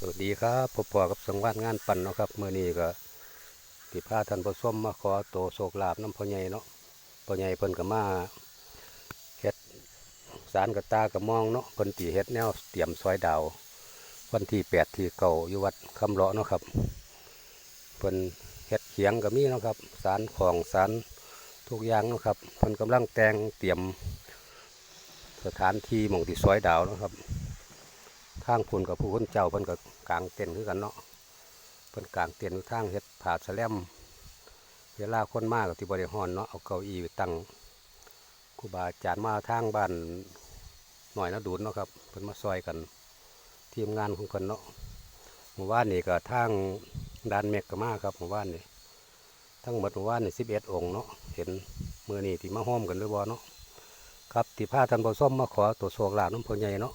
สวัสดีครับพบปอกับสังวาดงานปั่นเนาะครับเมื่อนี้ก็ติพาท่านผู้มมาขอโตโศกลาบน้ำพ่อใหญ่เนาะพ่อใหญ่เพิ่นก็มาเฮ็ดสารกระตากระมองเนาะเพิ่นตีเฮ็ดแนวเตรียมซอยดาววันที่แปดที่เก่าอยู่วัดคำเลาะเนาะครับเพิ่นเฮ็ดเขียงก็มีเนาะครับสารของสารทุกอย่างเนาะครับเพิ่นกำลังแต่งเตรียมสถานที่หม่องที่ซอยดาวเนาะครับ ทางพุ่นกับผู้คนเจ้าเพิ่นก็กางเต็นท์คือกันเนาะเพิ่นกางเต็นท์อยู่ทางเฮ็ดผาดแสลมเวลาคนมากก็ที่บริหารเนาะเอาเก้าอี้ไปตั้งครูบาอาจารย์มาทางบ้านหน่อยนะดูนเนาะครับเพิ่นมาซอยกันทีมงานของเพิ่นเนาะหมู่บ้านนี่ก็ทางด้านเมกกมาครับหมู่บ้านนี่ทั้งหมดหมู่บ้านนี่สิบเอ็ดองเนาะเห็นมือนี่ที่มาห้อมกันด้วยบ่เนาะครับที่พาท่านผู้ชมมาขอตัวโชคลาภน้ำพ่อใหญ่เนาะ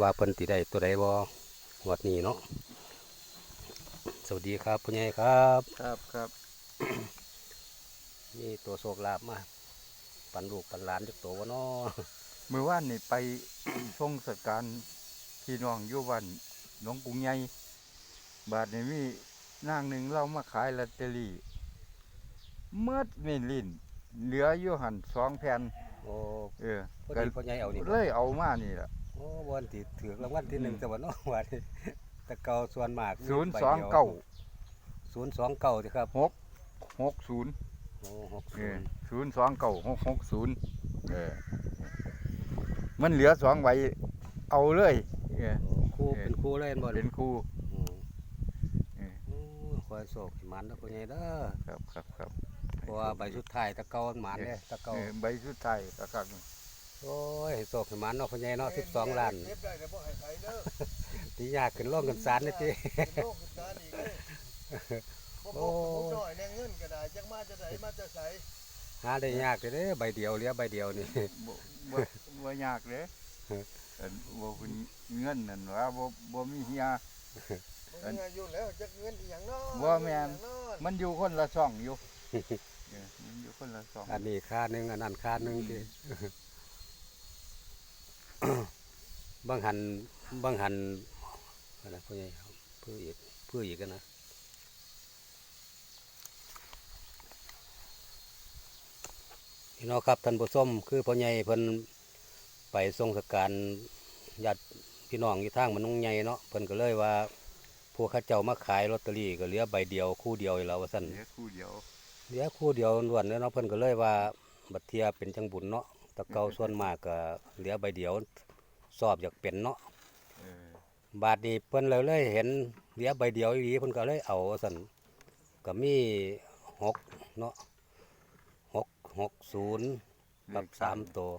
ว่าเพิ่นติได้ตัวใดบ่งวดนี้เนาะสวัสดีครับผู้ใหญ่ครับครับครับนี่ตัวโชคลาภมาปันลูกปันหลานจักตัววะเนาะเมื่อวานนี่ไปส่งสการพี่น้องอยู่วันหนองกรุงใหญ่บาทนี่มีนางหนึ่งเรามาขายลอตเตอรี่เมื่อไม่ลินเหลืออยู่หันสองแผ่นโอ้เออพอก็ดีพ่อใหญ่เอานี่เลยเอามานี่ล่ะ โอ้วันที่ถือรางวัลที่หนึ่งอืมแต่ว่าเนาะว่าที่แต่เก่าส่วนมากศูนย์สองเก้าศูนย์สองเก้าสิครับหกหกศูนย์โอ้หกเอศูอนย์ศูนย์สองเก้าหกหกศูนย์เออมันเหลือสองใบเอาเลยเออโอ้คู่เออเป็นคู่เลยเห็นบ่เป็นครูอืมเออโอ้คอยโศกให้มันนะพ่อใหญ่เด้อครับครับครับเพราะว่าใบสุดท้ายตะเกาหมานเนี่ยตะเกาเออใบสุดท้ายก็ครับ โอ้ยให้โศกให้มันเนาะพ่อใหญ่เนาะสิบสองล้านเก็บได้แต่บ่ให้ไผเด้อตียากขึ้นร่องกันสารนี่ติเป็นโรคขึ้นตาอีกเด้อบ่พโอ้กผมน้อยแน่เงินก็ได้จักมาจะไสมาจะไสหาได้ยากเลยเด้ใบเดียวเหลี้ยใบเดียวนี่บ่บ่บ่ยากเลยเออเอิ่นบ่เป็นเงินนั่นว่าบ่บ่มีเฮียบ่มีอายุแล้วจักเงินอีหยังเนาะบ่แม่นเงิอีหยังเนาะมันอยู่คนละช่องอยู่เออมันอยู่คนละช่องอันนี้ค่าหนึ่งอันนั้นค่าหนึ่งติ บางหันบางหันอะไรพ่อใหญ่ครับเพื่ออีกเพื่ออีกกันนะพี่น้องครับท่านผู้ชมคือพ่อใหญ่เพิ่นไปทรงสการญาติพี่น้องอยู่ทางมันนุ่งใหญ่เนาะเพิ่นก็เลยว่าพวกเข้าเจ้ามาขายลอตเตอรี่ก็เหลือใบเดียวคู่เดียวอยู่แล้วว่าซั่นเหลือคู่เดียวเหลือคู่เดียวล้วนเด้อเนาะเพิ่นก็เลยว่าบัดเทียเป็นจังบุญเนาะแตะเกาส่วนมากก็เหลือใบเดียวสอบอยากเป็นเนาะเออบาดนี้เพิ่นเลยเลยเห็นเหลือใบเดียวอีหลีเพิ่นก็เลยเอาสั่นก็มีหกเนาะหกหกศูนย์กับสามตัว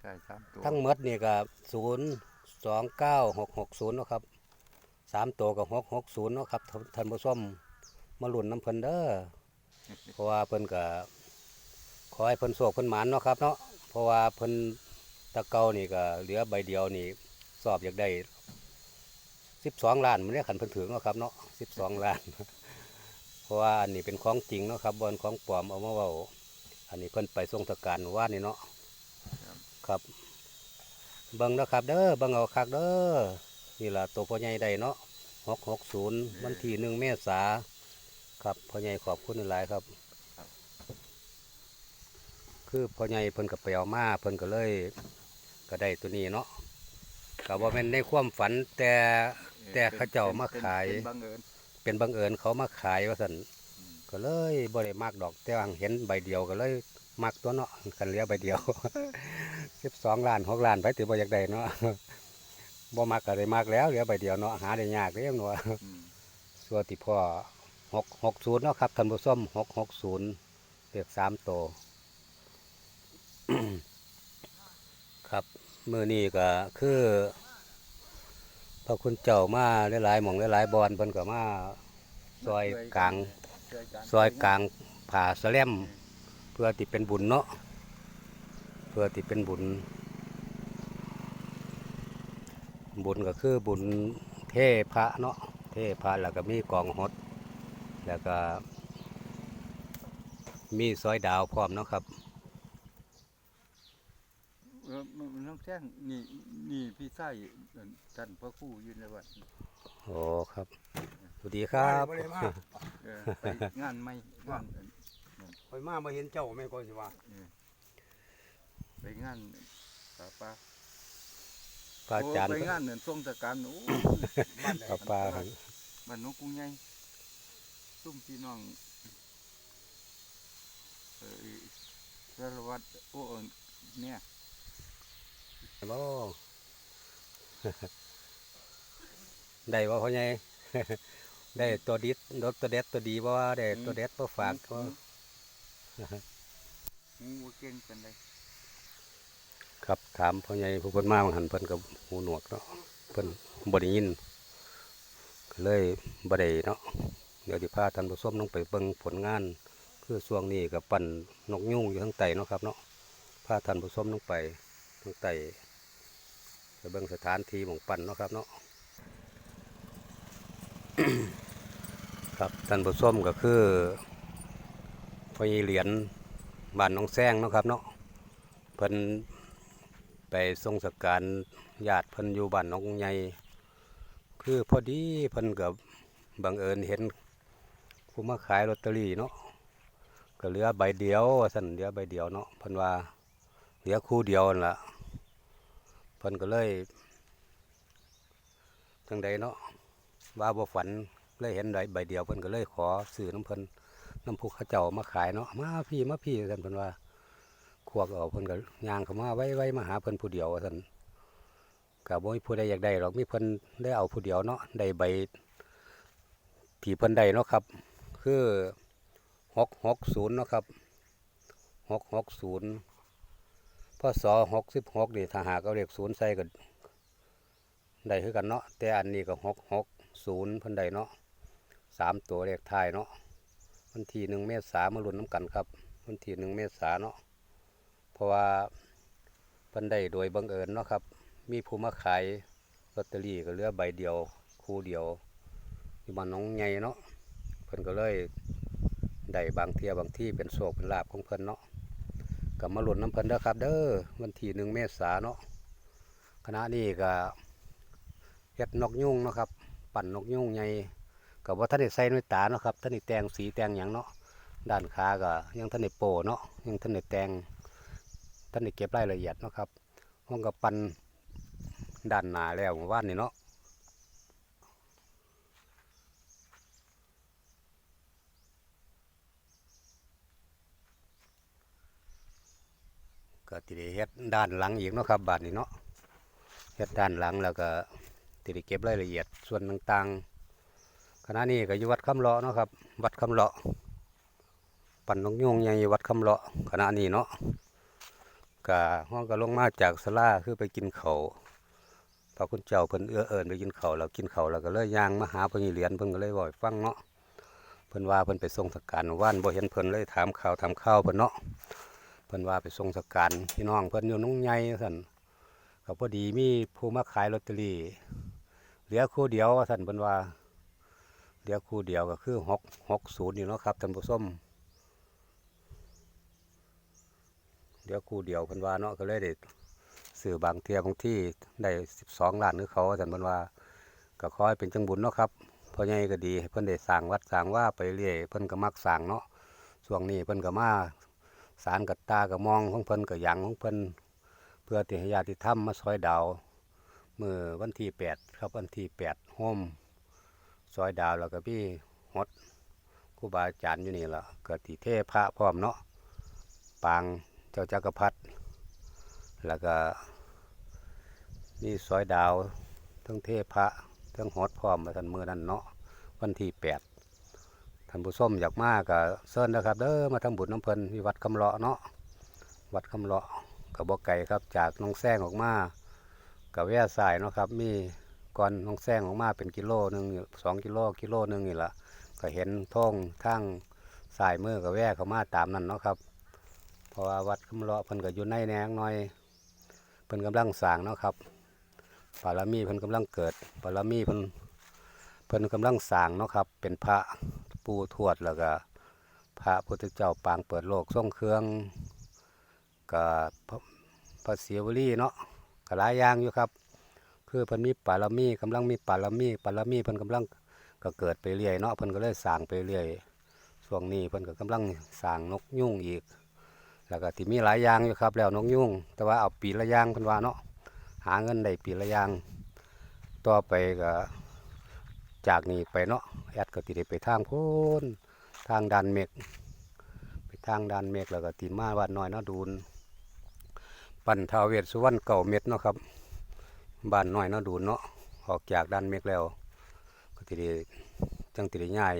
ใช่สามตัวทั้งหมดนี่ก็ศูนย์สองเก้าหกหกศูนย์เนาะครับสามตัวกับหกหกศูนย์เนาะครับท่านท่านผู้ชมมาลุ่นน้ำเพิ่นเด้อเพราะว่าเพิ่นก็ขอให้เพิ่นโศกเพิ่นหมานเนาะครับเนาะ เพราะว่าเพิ่นตะเกานี่ก็เหลือใบเดียวนี่สอบอยากได้สิบสองล้านมันได้ขันเพิ่นถึงเนาะครับเนาะสิบสองล้าน เพราะว่าอันนี้เป็นของจริงเนาะครับบนของปลอมเอามาเว้าอันนี้เพิ่นไปทรงสการว่านี่เนาะครับเบิ่งนะครับเด้อเบิ่งเอาคักเด้อนี่ล่ะตัวพ่อใหญ่ได้เนาะหกหกศูนย์วันที่หนึ่งเมษาครับพ่อใหญ่ขอบคุณหลายครับ คือพ่อใหญ่เพิ่นก็ไปเอามาเพิ่นก็เลยก็ได้ตัวนี้เนาะก็บ่แม่นในความฝันแต่แต่เขาเจ้ามาขาย เป็นบังเอิญเป็นบังเอิญเขามาขายว่าซั่นอืมก็เลยบ่ได้มักดอกแต่ว่าเห็นใบเดียวก็เลยมักตัวเนาะคันเหลือใบเดียว12ล้าน6ล้านไปติบ่อยากได้เนาะบ่มักก็ได้มักแล้วเหลือใบเดียวเนาะหาได้ยากเด้เนาะอืมส่วนที่พ่อหกหกศูนย์เนาะครับท่านผู้ชมหกหกศูนย์เลขสามโตว ครับมือนี้ก็คือพระคุณเจ้ามาหลายๆหม่องหลายๆบอนเพิ่นก็มาซอยกลางซอยกลางผ่าสแลมเพื่อติเป็นบุญเนาะเพื่อติเป็นบุญ บุญก็คือบุญเทพระเนาะเทพระแล้วก็มีกองหด แล้วก็มีซอยดาวพร้อมเนาะครับ เออมั นมันต้องแจ้งนี่นี่พี่ไส้ท่านพระครู่อยู่ในวัดอโอ้ครับสวัสดีครับบ่ได้มาเออไปงานไม่งานข่อยมาบ่เห็นเจ้าแม่นก็สิว่าไปงานป่าป้าพระอาจารย์โไปงานเหมือนทรงตะการโอ้บ้านใดป้าป้าครับบ้านนกกรุงใหญ่ซุ่มพี่น้องเออสารวัตรโอ้เอิ้นเนี่ย บ่ได้บ่พ่อใหญ่ได้ตัวดิดรถตัวเด็ดตัวดีบ่ได้ตัวเด็ดบ่ฝากบ่งูบ่เก่งเป็นไรครับถามพ่อใหญ่ผู้เพิ่นมาบางหันเพิ่นก็หูหนวกเนาะเพิ่นบ่ได้ยินก็เลยบ่ได้เนาะเดี๋ยวสิพาท่านผู้ชมลงไปเบิ่งผลงาน คือช่วงนี้ก็ปั่นนกยุงอยู่ทางใต้เนาะครับเนาะพาท่านผู้ชมลงไปทางใต้ไป เบิ่งสถานที่หม่องปั่นเนาะครับเนาะครับท่านผู้ชมก็คือพ่อใหญ่เหรียญบ้านหนองแซงเนาะครับเนาะเพิ่นไปทรงสการญาติเพิ่นอยู่บ้านหนองใหญ่คือพอดีเพิ่นกับบังเอิญเห็นผู้มาขายลอตเตอรี่เนาะก็เหลือใบเดียวว่าซั่นเหลือใบเดียวเนาะเพิ่นว่าเหลือคู่เดียวนั่นล่ะ เพิ่นก็เลยจังใดเนาะว่าบ่ฝันเลยเห็นใบใบเดียวเพิ่นก็เลยขอซื้อน้ำเพิ่นน้ำผู้เขาเจ้ามาขายเนาะมาพี่มาพี่ท่านเพิ่นว่าควักเอาเพิ่นก็ย่างเข้ามาไว้ไว้มาหาเพิ่นผู้เดียวท่าซั่นก็บ่มีผู้ใดอยากได้หรอกมีเพิ่นได้เอาผู้เดียวเนาะได้ใบที่เพิ่นได้เนาะครับ คือ660เนาะครับ660 พศ66นี่ถ้าหากเอาเลข0ใส่ก็ได้คือกันเนาะแต่อันนี้ก็66ศูนย์พันใดเนาะสามตัวเลขท้ายเนาะวันที่หนึ่งเมษามาลุ้นน้ำกันครับ วันที่หนึ่งเมษาเนาะเพราะว่าพันใดโดยบังเอิญเนาะครับ มีผู้มาขายลอตเตอรี่ก็เหลือใบเดียวคู่เดียวอยู่บ้านน้องใหญ่เนาะเพิ่นก็เลยได้บางเทียบางที่เป็นโศกเป็นลาบของเพิ่นเนาะ ก็มาหลุ้นน้ำเพิ่นเด้อครับ เด้อวันที่หนึ่งเมษาเนาะคณะนี้ก็เฮ็ดนกยุงเนาะครับ ปั่นนกยุงใหญ่กับว่าท่านได้ใส่น้อยตาเนาะครับท่านได้แต่งสีแต่งหยังเนาะด้านขาก็ยังท่านได้โปะเนาะยังท่านได้แต่งท่านได้เก็บรายละเอียดเนาะครับห้องกับปั่นด้านหน้าแล้วเมื่อว่านนี่เนาะ ก็ติได้เฮ็ดด้านหลังอีกเนาะครับบาดนี้เนาะเฮ็ดด้านหลังแล้วก็ที่ได้เก็บรายละเอียดส่วนต่างๆขณะนี้ก็อยู่วัดคำเลาะเนาะครับ วัดคำเลาะปั่นนกยุงใหญ่วัดคำเลาะขณะนี้เนาะกะห้องก็ลงมาจากสลาคือไปกินเขาพระคุณเจ้าเพิ่นเอื้อเอิญไปกินเขาวแล้วกินเขาวแล้วก็เลยย่างมาหาเพิ่นเหรียญเพิ่นก็เลยบอกให้ฟังเนาะเพิ่นว่าเพิ่นไปทรงสการว่านบ่เห็นเพิ่นเลยถามข่าวถามข้าวเพิ่นเนาะ เพิ่นว่าไปทรงสการพี่น้องเพิ่นอยู่น้องใหญ่สั่นก็พอดีมีผู้มาขายลอตเตอรี่เหลือคู่เดียวว่าท่นเพิ่นว่าเหลือคู่เดียวก็คือหกหกศูนย์นี่เนาะครับท่านผู้ชมเหลือคู่เดียวเพิ่นว่าเนาะก็เลยได้ซื้อบางเทียบางที่ได้สิบสองล้านคือเขาว่าท่านเพิ่นว่าก็ขอให้เป็นจังบุญเนาะครับพอใหญ่ก็ดีเพิ่นได้สร้างวัดสร้างว่าไปเรื่อยเพิ่นก็มักสร้างเนาะช่วงนี้เพิ่นก็มา สารกับตากับมองของเพิ่นกับหยังของเพิ่นเพื่อที่ให้ญาติธรรมมาซอยดาวเมื่อวันที่แปดครับวันที่แปดโฮมซอยดาวแล้วก็พี่ฮดครูบาอาจารย์อยู่นี่ล่ะเกิดที่เทพระพร้อมเนาะปางเจ้าจักรพรรดิแล้วก็นี่ซอยดาวทั้งเทพระทั้งฮดพร้อมมาทันมือนั้นเนาะวันที่แปด ท่านผู้ชมอยากมากก็เชิญนะครับ เด้อมาทำบุญน้ำเพลินที่วัดคำเลาะเนาะวัดคำเลาะกับบ่อไก่ครับ จากน้องแซงออกมากับแว่สายเนาะครับ มีก่อนน้องแซงออกมาเป็นกิโลหนึ่งสองกิโลกิโลหนึ่งนี่ละก็เห็นท้องทางสายมือกับแว่เข้ามาตามนั่นเนาะครับ เพราะว่าวัดคำเลาะเพิ่นก็อยู่ในแนงหน่อยเพิ่นกำลังสร้างเนาะครับบารมีเพิ่นกำลังเกิดบารมีเพิ่นเพิ่นกำลังสร้างเนาะครับ เป็นพระ ปูทวดแล้วก็ พระพุทธเจ้าปางเปิดโลกทรงเครื่องก็พระพระศิวลีเนาะก็หลายอย่างอยู่ครับ คือเพิ่นมีปารมีกำลังมีปารมีปารมีเพิ่นกำลังก็เกิดไปเรื่อยเนาะเพิ่นก็เลยสร้างไปเรื่อยช่วงนี้เพิ่นก็กำลังสร้างนกยุ่งอีก แล้วก็ที่มีหลายอย่างอยู่ครับ แล้วนกยุ่ง แต่ว่าเอาปีละอย่างเพิ่นว่าเนาะหาเงินได้ปีละอย่างต่อไปก็ จากนี้ไปเนาะแอดก็สิได้ไปทางโพ้นทางดันเมฆไปทางดันเมฆแล้วก็ติมาวัดน้อยเนาะดูนปั่นทาวเวศสุวรรณเก่าเม็ดเนาะครับบ้านน้อยเนาะดูนเนาะออกจากด้านเมฆแล้ว ก็ติได้จังติได้ย้าย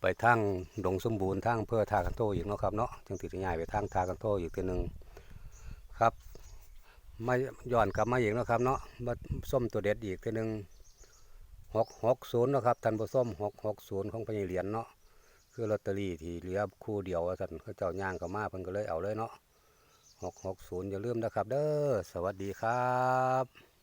ไปทางดงสมบูรณ์ทางเพื่อทากันโตอีกเนาะครับเนาะจังติได้ย้ายไปทางทากันโตอีกทีหนึ่งครับมาย้อนกลับมาอีกนะครับเนาะมาส้มตัวเด็ดอีกทีหนึ่ง หกหกศูนย์นะครับท่านผู้ส้มหกหกศูนย์ของพญเหรียญเนาะคือลอตเตอรี่ที่เหลือคู่เดียวท่านเขาเจ้าย่างก็มาเพิ่นก็เลยเอาเลยเนาะหกหกศูนย์อย่าลืมนะครับ เด้อสวัสดีครับ